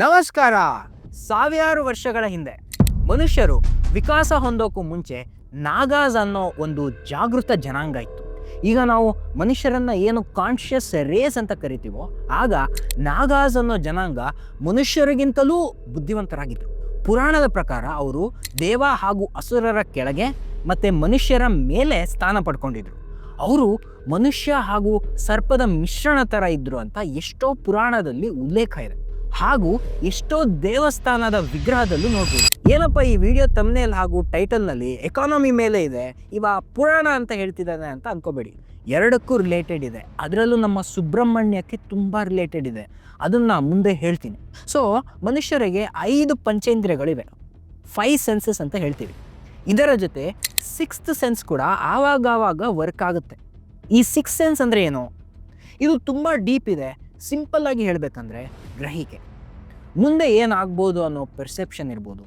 ನಮಸ್ಕಾರ. ಸಾವಿರಾರು ವರ್ಷಗಳ ಹಿಂದೆ ಮನುಷ್ಯರು ವಿಕಾಸ ಹೊಂದೋಕ್ಕೂ ಮುಂಚೆ ನಾಗಾಸ್ ಅನ್ನೋ ಒಂದು ಜಾಗೃತ ಜನಾಂಗ ಇತ್ತು. ಈಗ ನಾವು ಮನುಷ್ಯರನ್ನ ಏನು ಕಾನ್ಷಿಯಸ್ ರೇಸ್ ಅಂತ ಕರಿತೀವೋ, ಆಗ ನಾಗಾಸ್ ಅನ್ನೋ ಜನಾಂಗ ಮನುಷ್ಯರಿಗಿಂತಲೂ ಬುದ್ಧಿವಂತರಾಗಿದ್ದರು ಪುರಾಣದ ಪ್ರಕಾರ ಅವರು ದೇವ ಹಾಗೂ ಅಸುರರ ಕೆಳಗೆ ಮತ್ತು ಮನುಷ್ಯರ ಮೇಲೆ ಸ್ಥಾನ ಪಡ್ಕೊಂಡಿದ್ರು. ಅವರು ಮನುಷ್ಯ ಹಾಗೂ ಸರ್ಪದ ಮಿಶ್ರಣ ಥರ ಇದ್ದರು ಅಂತ ಎಷ್ಟೋ ಪುರಾಣದಲ್ಲಿ ಉಲ್ಲೇಖ ಇದೆ. ಹಾಗೂ ಎಷ್ಟೋ ದೇವಸ್ಥಾನದ ವಿಗ್ರಹದಲ್ಲೂ ನೋಡ್ಬೋದು. ಏನಪ್ಪ ಈ ವಿಡಿಯೋ ತಮ್ನೇಲ್ ಹಾಗೂ ಟೈಟಲ್ನಲ್ಲಿ ಎಕಾನಮಿ ಮೇಲೆ ಇದೆ, ಇವ ಪುರಾಣ ಅಂತ ಹೇಳ್ತಿದ್ದಾನೆ ಅಂತ ಅನ್ಕೋಬೇಡಿ. ಎರಡಕ್ಕೂ ರಿಲೇಟೆಡ್ ಇದೆ. ಅದರಲ್ಲೂ ನಮ್ಮ ಸುಬ್ರಹ್ಮಣ್ಯಕ್ಕೆ ತುಂಬ ರಿಲೇಟೆಡ್ ಇದೆ. ಅದನ್ನು ಮುಂದೆ ಹೇಳ್ತೀನಿ. ಸೊ ಮನುಷ್ಯರಿಗೆ ಐದು ಪಂಚೇಂದ್ರಿಯಗಳಿವೆ. ಫೈವ್ ಸೆನ್ಸಸ್ ಅಂತ ಹೇಳ್ತೀವಿ. ಇದರ ಜೊತೆ ಸಿಕ್ಸ್ತ್ ಸೆನ್ಸ್ ಕೂಡ ಆವಾಗವಾಗ ವರ್ಕ್ ಆಗುತ್ತೆ. ಈ ಸಿಕ್ಸ್ ಸೆನ್ಸ್ ಅಂದರೆ ಏನು? ಇದು ತುಂಬ ಡೀಪ್ ಇದೆ. ಸಿಂಪಲ್ ಹೇಳಬೇಕಂದ್ರೆ ಗ್ರಹಿಕೆ. ಮುಂದೆ ಏನಾಗ್ಬೋದು ಅನ್ನೋ ಪರ್ಸೆಪ್ಷನ್ ಇರ್ಬೋದು.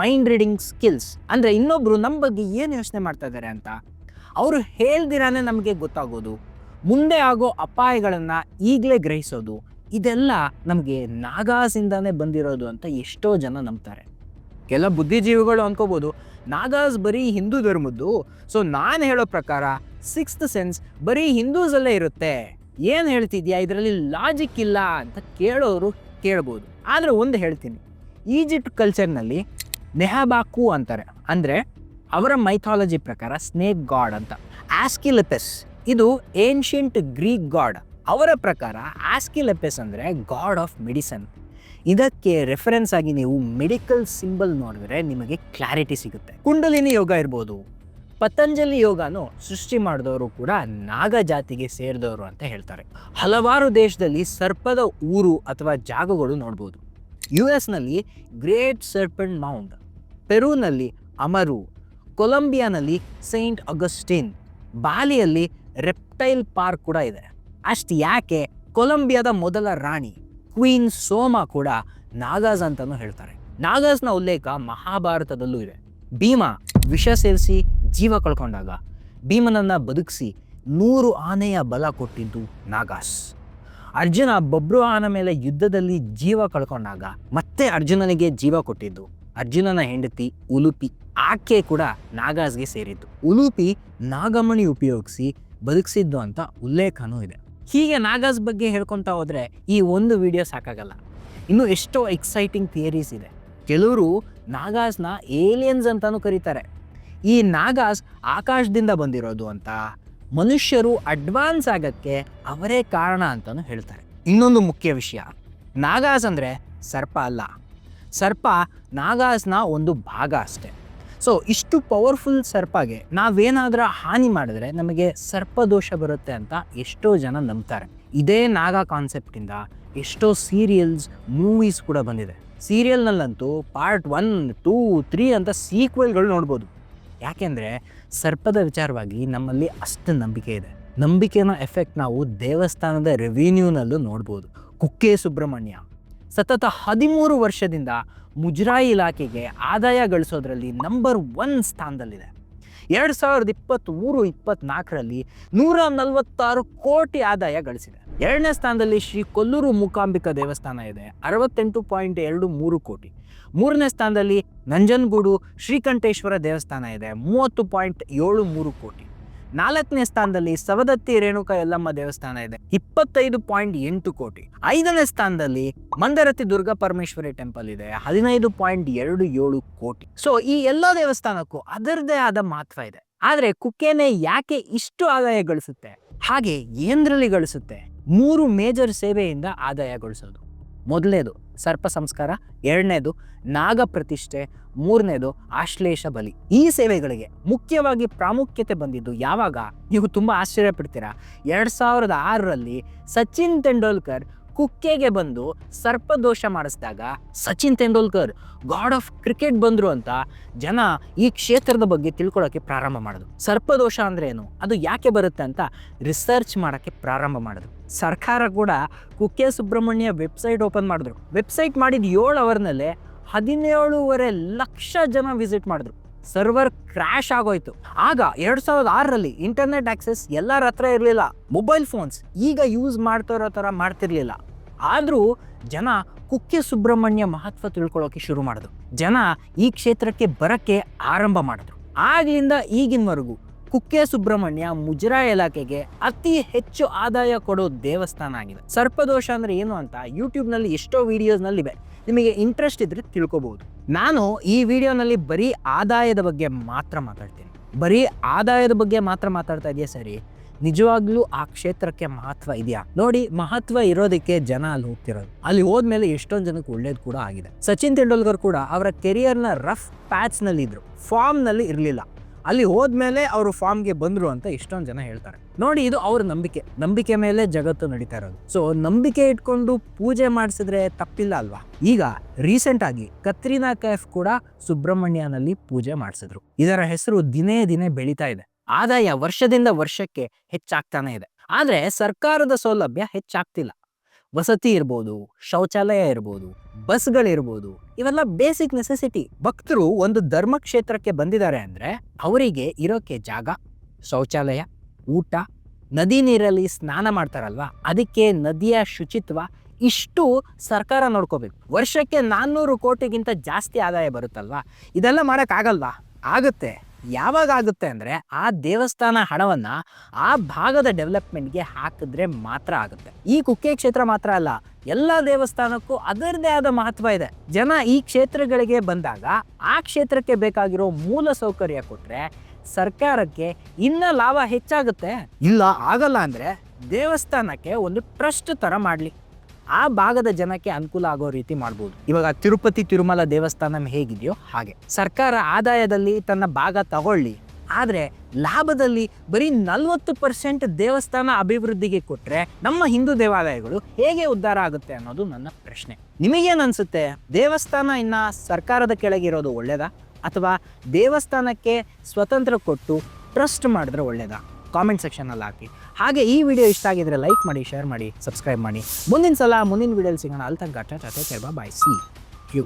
ಮೈಂಡ್ ರೀಡಿಂಗ್ ಸ್ಕಿಲ್ಸ್ ಅಂದರೆ ಇನ್ನೊಬ್ಬರು ನಮ್ಮ ಬಗ್ಗೆ ಏನು ಯೋಚನೆ ಮಾಡ್ತಾ ಇದ್ದಾರೆ ಅಂತ, ಅವರು ಹೇಳ್ದಿರಾನೇ ನಮಗೆ ಗೊತ್ತಾಗೋದು. ಮುಂದೆ ಆಗೋ ಅಪಾಯಗಳನ್ನು ಈಗಲೇ ಗ್ರಹಿಸೋದು. ಇದೆಲ್ಲ ನಮಗೆ ನಾಗಾಸಿಂದಾನೇ ಬಂದಿರೋದು ಅಂತ ಎಷ್ಟೋ ಜನ ನಂಬ್ತಾರೆ. ಕೆಲ ಬುದ್ಧಿಜೀವಿಗಳು ಅನ್ಕೋಬೋದು, ನಾಗಾಸ್ ಬರೀ ಹಿಂದೂ ಧರ್ಮದ್ದು. ಸೊ ನಾನು ಹೇಳೋ ಪ್ರಕಾರ ಸಿಕ್ಸ್ತ್ ಸೆನ್ಸ್ ಬರೀ ಹಿಂದೂಸಲ್ಲೇ ಇರುತ್ತೆ. ಏನು ಹೇಳ್ತಿದ್ಯಾ? ಇದರಲ್ಲಿ ಲಾಜಿಕ್ ಇಲ್ಲ ಅಂತ ಕೇಳೋರು ಕೇಳ್ಬೋದು. ಆದರೆ ಒಂದು ಹೇಳ್ತೀನಿ. ಈಜಿಪ್ಟ್ ಕಲ್ಚರ್ನಲ್ಲಿ ನೆಹಬಾಕು ಅಂತಾರೆ. ಅಂದರೆ ಅವರ ಮೈಥಾಲಜಿ ಪ್ರಕಾರ ಸ್ನೇಕ್ ಗಾಡ್ ಅಂತ. ಆಸ್ಕಿಲೆಪೆಸ್ ಇದು ಏನ್ಷಿಯಂಟ್ ಗ್ರೀಕ್ ಗಾಡ್ ಅವರ ಪ್ರಕಾರ ಆಸ್ಕಿಲೆಪೆಸ್ ಅಂದರೆ ಗಾಡ್ ಆಫ್ ಮೆಡಿಸನ್ ಇದಕ್ಕೆ ರೆಫರೆನ್ಸ್ ಆಗಿ ನೀವು ಮೆಡಿಕಲ್ ಸಿಂಬಲ್ ನೋಡಿದ್ರೆ ನಿಮಗೆ ಕ್ಲಾರಿಟಿ ಸಿಗುತ್ತೆ. ಕುಂಡಲಿನಿ ಯೋಗ ಇರ್ಬೋದು. ಪತಂಜಲಿ ಯೋಗನು ಸೃಷ್ಟಿ ಮಾಡಿದವರು ಕೂಡ ನಾಗ ಜಾತಿಗೆ ಸೇರಿದವರು ಅಂತ ಹೇಳ್ತಾರೆ. ಹಲವಾರು ದೇಶದಲ್ಲಿ ಸರ್ಪದ ಊರು ಅಥವಾ ಜಾಗಗಳು ನೋಡ್ಬೋದು. ಯು ಎಸ್ನಲ್ಲಿ ಗ್ರೇಟ್ ಸರ್ಪೆಂಟ್ ಮೌಂಟ್ ಪೆರೂನಲ್ಲಿ ಅಮರು, ಕೊಲಂಬಿಯಾನಲ್ಲಿ ಸೈಂಟ್ ಅಗಸ್ಟಿನ್ ಬಾಲಿಯಲ್ಲಿ ರೆಪ್ಟೈಲ್ ಪಾರ್ಕ್ ಕೂಡ ಇದೆ. ಅಷ್ಟು ಯಾಕೆ? ಕೊಲಂಬಿಯಾದ ಮೊದಲ ರಾಣಿ ಕ್ವೀನ್ ಸೋಮಾ ಕೂಡ ನಾಗಾಸ್ ಅಂತಲೂ ಹೇಳ್ತಾರೆ. ನಾಗಾಸ್ನ ಉಲ್ಲೇಖ ಮಹಾಭಾರತದಲ್ಲೂ ಇದೆ. ಭೀಮ, ವಿಷ ಸೇರಿಸಿ ಜೀವ ಕಳ್ಕೊಂಡಾಗ ಭೀಮನನ್ನು ಬದುಕಿಸಿ ನೂರು ಆನೆಯ ಬಲ ಕೊಟ್ಟಿದ್ದು ನಾಗಾಸ್. ಅರ್ಜುನ ಬಬ್ರು ಆನ ಮೇಲೆ ಯುದ್ಧದಲ್ಲಿ ಜೀವ ಕಳ್ಕೊಂಡಾಗ ಮತ್ತೆ ಅರ್ಜುನನಿಗೆ ಜೀವ ಕೊಟ್ಟಿದ್ದು. ಅರ್ಜುನನ ಹೆಂಡತಿ ಉಲುಪಿ ಆಕೆ ಕೂಡ ನಾಗಾಸ್ಗೆ ಸೇರಿದ್ದು. ಉಲುಪಿ ನಾಗಮಣಿ ಉಪಯೋಗಿಸಿ ಬದುಕಿಸಿದ್ದು ಅಂತ ಉಲ್ಲೇಖನೂ ಇದೆ. ಹೀಗೆ ನಾಗಾಸ್ ಬಗ್ಗೆ ಹೇಳ್ಕೊತಾ ಹೋದರೆ ಈ ಒಂದು ವಿಡಿಯೋ ಸಾಕಾಗಲ್ಲ. ಇನ್ನು ಎಷ್ಟೋ ಎಕ್ಸೈಟಿಂಗ್ ಥಿಯರೀಸ್ ಇದೆ. ಕೆಲವರು ನಾಗಾಸ್ನ ಏಲಿಯನ್ಸ್ ಅಂತಲೂ ಕರೀತಾರೆ. ಈ ನಾಗಾಸ್ ಆಕಾಶದಿಂದ ಬಂದಿರೋದು ಅಂತ ಮನುಷ್ಯರು ಅಡ್ವಾನ್ಸ್ ಆಗಕ್ಕೆ ಅವರೇ ಕಾರಣ ಅಂತಲೂ ಹೇಳ್ತಾರೆ. ಇನ್ನೊಂದು ಮುಖ್ಯ ವಿಷಯ, ನಾಗಾಸ್ ಅಂದರೆ ಸರ್ಪ ಅಲ್ಲ. ಸರ್ಪ ನಾಗಾಸ್ನ ಒಂದು ಭಾಗ ಅಷ್ಟೆ. ಸೊ ಇಷ್ಟು ಪವರ್ಫುಲ್ ಸರ್ಪಗೆ ನಾವೇನಾದರೂ ಹಾನಿ ಮಾಡಿದ್ರೆ ನಮಗೆ ಸರ್ಪ ದೋಷ ಬರುತ್ತೆ ಅಂತ ಎಷ್ಟೋ ಜನ ನಂಬ್ತಾರೆ. ಇದೇ ನಾಗ ಕಾನ್ಸೆಪ್ಟಿಂದ ಎಷ್ಟೋ ಸೀರಿಯಲ್ಸ್ ಮೂವೀಸ್ ಕೂಡ ಬಂದಿದೆ. ಸೀರಿಯಲ್ನಲ್ಲಂತೂ ಪಾರ್ಟ್ ಒನ್ ಟೂ ತ್ರೀ ಅಂತ ಸೀಕ್ವೆಲ್ಗಳು ನೋಡ್ಬೋದು. ಯಾಕೆಂದರೆ ಸರ್ಪದ ವಿಚಾರವಾಗಿ ನಮ್ಮಲ್ಲಿ ಅಷ್ಟು ನಂಬಿಕೆ ಇದೆ. ನಂಬಿಕೆನ ಎಫೆಕ್ಟ್ ನಾವು ದೇವಸ್ಥಾನದ ರೆವಿನ್ಯೂನಲ್ಲೂ ನೋಡ್ಬೋದು. ಕುಕ್ಕೆ ಸುಬ್ರಹ್ಮಣ್ಯ. ಸತತ ಹದಿಮೂರು ವರ್ಷದಿಂದ ಮುಜರಾಯಿ ಇಲಾಖೆಗೆ ಆದಾಯ ಗಳಿಸೋದ್ರಲ್ಲಿ ನಂಬರ್ ಒನ್ ಸ್ಥಾನದಲ್ಲಿದೆ. ಎರಡು ಸಾವಿರದ ಇಪ್ಪತ್ತ್ಮೂರು ಇಪ್ಪತ್ನಾಲ್ಕರಲ್ಲಿ ನೂರ ನಲವತ್ತಾರು ಕೋಟಿ ಆದಾಯ ಗಳಿಸಿದೆ. ಎರಡನೇ ಸ್ಥಾನದಲ್ಲಿ ಶ್ರೀ ಕೊಲ್ಲೂರು ಮೂಕಾಂಬಿಕಾ ದೇವಸ್ಥಾನ ಇದೆ. ಅರವತ್ತೆಂಟು ಪಾಯಿಂಟ್ ಎರಡು ಮೂರು ಕೋಟಿ. ಮೂರನೇ ಸ್ಥಾನದಲ್ಲಿ ನಂಜನಗೂಡು ಶ್ರೀಕಂಠೇಶ್ವರ ದೇವಸ್ಥಾನ ಇದೆ, ಮೂವತ್ತು ಪಾಯಿಂಟ್ ಏಳು ಮೂರು ಕೋಟಿ. ನಾಲ್ಕನೇ ಸ್ಥಾನದಲ್ಲಿ ಸವದತ್ತಿ ರೇಣುಕಾ ಯಲ್ಲಮ್ಮ ದೇವಸ್ಥಾನ ಇದೆ, ಇಪ್ಪತ್ತೈದು ಪಾಯಿಂಟ್ ಎಂಟು ಕೋಟಿ. ಐದನೇ ಸ್ಥಾನದಲ್ಲಿ ಮಂದರತಿ ದುರ್ಗಾ ಪರಮೇಶ್ವರಿ ಟೆಂಪಲ್ ಇದೆ, ಹದಿನೈದು ಪಾಯಿಂಟ್ ಎರಡು ಏಳು ಕೋಟಿ. ಸೊ ಈ ಎಲ್ಲ ದೇವಸ್ಥಾನಕ್ಕೂ ಅದರದೇ ಆದ ಮಹತ್ವ ಇದೆ. ಆದರೆ ಕುಕ್ಕೆನೆ ಯಾಕೆ ಇಷ್ಟು ಆದಾಯ ಗಳಿಸುತ್ತೆ? ಹಾಗೆ ಏಂದ್ರಲ್ಲಿ ಗಳಿಸುತ್ತೆ? ಮೂರು ಮೇಜರ್ ಸೇವೆಯಿಂದ ಆದಾಯ ಗಳಿಸೋದು. ಮೊದಲನೇದು ಸರ್ಪ ಸಂಸ್ಕಾರ, ಎರಡನೇದು ನಾಗ ಪ್ರತಿಷ್ಠೆ, ಮೂರನೇದು ಆಶ್ಲೇಷ ಬಲಿ. ಈ ಸೇವೆಗಳಿಗೆ ಮುಖ್ಯವಾಗಿ ಪ್ರಾಮುಖ್ಯತೆ ಬಂದಿದ್ದು ಯಾವಾಗ? ನೀವು ತುಂಬ ಆಶ್ಚರ್ಯ ಪಡ್ತೀರಾ ಎರಡು ಸಾವಿರದ ಆರರಲ್ಲಿ ಸಚಿನ್ ತೆಂಡೂಲ್ಕರ್ ಕುಕ್ಕೆಗೆ ಬಂದು ಸರ್ಪದೋಷ ಮಾಡಿಸಿದಾಗ Sachin Tendulkar god of cricket ಬಂದರು ಅಂತ ಜನ ಈ ಕ್ಷೇತ್ರದ ಬಗ್ಗೆ ತಿಳ್ಕೊಳ್ಳೋಕೆ ಪ್ರಾರಂಭ ಮಾಡಿದ್ರು. ಸರ್ಪದೋಷ ಅಂದ್ರೆ ಏನು? ಅದು ಯಾಕೆ ಬರುತ್ತೆ ಅಂತ ರಿಸರ್ಚ್ ಮಾಡೋಕ್ಕೆ ಪ್ರಾರಂಭ ಮಾಡಿದ್ರು. ಸರ್ಕಾರ ಕೂಡ ಕುಕ್ಕೆ ಸುಬ್ರಹ್ಮಣ್ಯ ವೆಬ್ಸೈಟ್ ಓಪನ್ ಮಾಡಿದ್ರು. ವೆಬ್ಸೈಟ್ ಮಾಡಿದ ಏಳು ಅವರ್ನಲ್ಲೇ ಹದಿನೇಳೂವರೆ ಲಕ್ಷ ಜನ ವಿಸಿಟ್ ಮಾಡಿದ್ರು. ಸರ್ವರ್ ಕ್ರ್ಯಾಶ್ ಆಗೋಯ್ತು. ಆಗ ಎರಡು ಸಾವಿರದ ಆರರಲ್ಲಿ ಇಂಟರ್ನೆಟ್ ಆಕ್ಸೆಸ್ ಎಲ್ಲರ ಹತ್ರ ಇರಲಿಲ್ಲ. ಮೊಬೈಲ್ ಫೋನ್ಸ್ ಈಗ ಯೂಸ್ ಮಾಡ್ತಾ ಇರೋ ಥರ ಮಾಡ್ತಿರ್ಲಿಲ್ಲ. ಆದರೂ ಜನ ಕುಕ್ಕೆ ಸುಬ್ರಹ್ಮಣ್ಯ ಮಹತ್ವ ತಿಳ್ಕೊಳ್ಳೋಕೆ ಶುರು ಮಾಡಿದ್ರು. ಜನ ಈ ಕ್ಷೇತ್ರಕ್ಕೆ ಬರಕ್ಕೆ ಆರಂಭ ಮಾಡಿದ್ರು. ಆಗಿನಿಂದ ಈಗಿನವರೆಗೂ ಕುಕ್ಕೆ ಸುಬ್ರಹ್ಮಣ್ಯ ಮುಜರಾಯಿ ಇಲಾಖೆಗೆ ಅತಿ ಹೆಚ್ಚು ಆದಾಯ ಕೊಡೋ ದೇವಸ್ಥಾನ ಆಗಿದೆ. ಸರ್ಪದೋಷ ಅಂದರೆ ಏನು ಅಂತ ಯೂಟ್ಯೂಬ್ನಲ್ಲಿ ಎಷ್ಟೋ ವಿಡಿಯೋಸ್ನಲ್ಲಿವೆ ನಿಮಗೆ ಇಂಟ್ರೆಸ್ಟ್ ಇದ್ರೆ ತಿಳ್ಕೊಬಹುದು ನಾನು ಈ ವಿಡಿಯೋನಲ್ಲಿ ಬರೀ ಆದಾಯದ ಬಗ್ಗೆ ಮಾತ್ರ ಮಾತಾಡ್ತೀನಿ. ಬರೀ ಆದಾಯದ ಬಗ್ಗೆ ಮಾತ್ರ ಮಾತಾಡ್ತಾ ಇದೆಯಾ ಸರಿ? ನಿಜವಾಗ್ಲೂ ಆ ಕ್ಷೇತ್ರಕ್ಕೆ ಮಹತ್ವ ಇದೆಯಾ? ನೋಡಿ, ಮಹತ್ವ ಇರೋದಕ್ಕೆ ಜನ ಅಲ್ಲಿ ಹೋಗ್ತಿರೋದು. ಅಲ್ಲಿ ಹೋದ್ಮೇಲೆ ಎಷ್ಟೊಂದು ಜನಕ್ಕೆ ಒಳ್ಳೇದು ಕೂಡ ಆಗಿದೆ. ಸಚಿನ್ ತೆಂಡೂಲ್ಕರ್ ಕೂಡ ಅವರ ಕೆರಿಯರ್ನ ರಫ್ ಪ್ಯಾಚ್ನಲ್ಲಿ ಇದ್ರು. ಫಾರ್ಮ್ನಲ್ಲಿ ಇರಲಿಲ್ಲ. ಅಲ್ಲಿ ಹೋದ್ಮೇಲೆ ಅವರು ಫಾರ್ಮ್ಗೆ ಬಂದ್ರು ಅಂತ ಎಷ್ಟೊಂದು ಜನ ಹೇಳ್ತಾರೆ. ನೋಡಿ, ಇದು ಅವ್ರ ನಂಬಿಕೆ. ನಂಬಿಕೆ ಮೇಲೆ ಜಗತ್ತು ನಡೀತಾ ಇರೋದು. ಸೊ ನಂಬಿಕೆ ಇಟ್ಕೊಂಡು ಪೂಜೆ ಮಾಡಿಸಿದ್ರೆ ತಪ್ಪಿಲ್ಲ ಅಲ್ವಾ? ಈಗ ರೀಸೆಂಟ್ ಆಗಿ ಕತ್ರಿನಾ ಕೈಫ್ ಕೂಡ ಸುಬ್ರಹ್ಮಣ್ಯನಲ್ಲಿ ಪೂಜೆ ಮಾಡಿಸಿದ್ರು. ಇದರ ಹೆಸರು ದಿನೇ ದಿನೇ ಬೆಳೀತಾ ಇದೆ. ಆದಾಯ ವರ್ಷದಿಂದ ವರ್ಷಕ್ಕೆ ಹೆಚ್ಚಾಗ್ತಾನೆ ಇದೆ. ಆದರೆ ಸರ್ಕಾರದ ಸೌಲಭ್ಯ ಹೆಚ್ಚಾಗ್ತಿಲ್ಲ. ವಸತಿ ಇರ್ಬೋದು, ಶೌಚಾಲಯ ಇರ್ಬೋದು, ಬಸ್ಗಳಿರ್ಬೋದು, ಇವೆಲ್ಲ ಬೇಸಿಕ್ ನೆಸೆಸಿಟಿ. ಭಕ್ತರು ಒಂದು ಧರ್ಮಕ್ಷೇತ್ರಕ್ಕೆ ಬಂದಿದ್ದಾರೆ ಅಂದರೆ ಅವರಿಗೆ ಇರೋಕ್ಕೆ ಜಾಗ, ಶೌಚಾಲಯ, ಊಟ, ನದಿ ನೀರಲ್ಲಿ ಸ್ನಾನ ಮಾಡ್ತಾರಲ್ವ? ಅದಕ್ಕೆ ನದಿಯ ಶುಚಿತ್ವ ಇಷ್ಟು ಸರ್ಕಾರ ನೋಡ್ಕೋಬೇಕು. ವರ್ಷಕ್ಕೆ ನಾನ್ನೂರು ಕೋಟಿಗಿಂತ ಜಾಸ್ತಿ ಆದಾಯ ಬರುತ್ತಲ್ವಾ? ಇದೆಲ್ಲ ಮಾಡೋಕ್ಕಾಗಲ್ವಾ? ಆಗುತ್ತೆ. ಯಾವಾಗ ಆಗುತ್ತೆ ಅಂದರೆ ಆ ದೇವಸ್ಥಾನ ಹಣವನ್ನು ಆ ಭಾಗದ ಡೆವಲಪ್ಮೆಂಟ್ಗೆ ಹಾಕಿದ್ರೆ ಮಾತ್ರ ಆಗುತ್ತೆ. ಈ ಕುಕ್ಕೆ ಕ್ಷೇತ್ರ ಮಾತ್ರ ಅಲ್ಲ, ಎಲ್ಲ ದೇವಸ್ಥಾನಕ್ಕೂ ಅದರದೇ ಆದ ಮಹತ್ವ ಇದೆ. ಜನ ಈ ಕ್ಷೇತ್ರಗಳಿಗೆ ಬಂದಾಗ ಆ ಕ್ಷೇತ್ರಕ್ಕೆ ಬೇಕಾಗಿರೋ ಮೂಲ ಸೌಕರ್ಯ ಕೊಟ್ಟರೆ ಸರ್ಕಾರಕ್ಕೆ ಇನ್ನ ಲಾಭ ಹೆಚ್ಚಾಗುತ್ತೆ. ಇಲ್ಲ, ಆಗಲ್ಲ ಅಂದರೆ ದೇವಸ್ಥಾನಕ್ಕೆ ಒಂದು ಟ್ರಸ್ಟ್ ಥರ ಮಾಡಲಿ. ಆ ಭಾಗದ ಜನಕ್ಕೆ ಅನುಕೂಲ ಆಗೋ ರೀತಿ ಮಾಡ್ಬೋದು. ಇವಾಗ ತಿರುಪತಿ ತಿರುಮಲ ದೇವಸ್ಥಾನ ಹೇಗಿದೆಯೋ ಹಾಗೆ. ಸರ್ಕಾರ ಆದಾಯದಲ್ಲಿ ತನ್ನ ಭಾಗ ತಗೊಳ್ಳಿ. ಆದರೆ ಲಾಭದಲ್ಲಿ ಬರೀ ನಲ್ವತ್ತು ಪರ್ಸೆಂಟ್ ದೇವಸ್ಥಾನ ಅಭಿವೃದ್ಧಿಗೆ ಕೊಟ್ಟರೆ ನಮ್ಮ ಹಿಂದೂ ದೇವಾಲಯಗಳು ಹೇಗೆ ಉದ್ಧಾರ ಆಗುತ್ತೆ ಅನ್ನೋದು ನನ್ನ ಪ್ರಶ್ನೆ. ನಿಮಗೇನು ಅನ್ಸುತ್ತೆ ದೇವಸ್ಥಾನ ಇನ್ನ ಸರ್ಕಾರದ ಕೆಳಗಿರೋದು ಒಳ್ಳೆಯದಾ ಅಥವಾ ದೇವಸ್ಥಾನಕ್ಕೆ ಸ್ವತಂತ್ರ ಕೊಟ್ಟು ಟ್ರಸ್ಟ್ ಮಾಡಿದ್ರೆ ಒಳ್ಳೇದಾ? ಕಾಮೆಂಟ್ ಸೆಕ್ಷನಲ್ಲಿ ಹಾಕಿ ಹಾಗೆ ಈ ವಿಡಿಯೋ ಇಷ್ಟ ಆಗಿದ್ರೆ ಲೈಕ್ ಮಾಡಿ ಶೇರ್ ಮಾಡಿ ಸಬ್ಸ್ಕ್ರೈಬ್ ಮಾಡಿ ಮುಂದಿನ ಸಲ ಮುಂದಿನ ವಿಡಿಯೋಲಿ ಸಿಗೋಣ ಅಲ್ಲಿ ತನಕ tata take care bye see you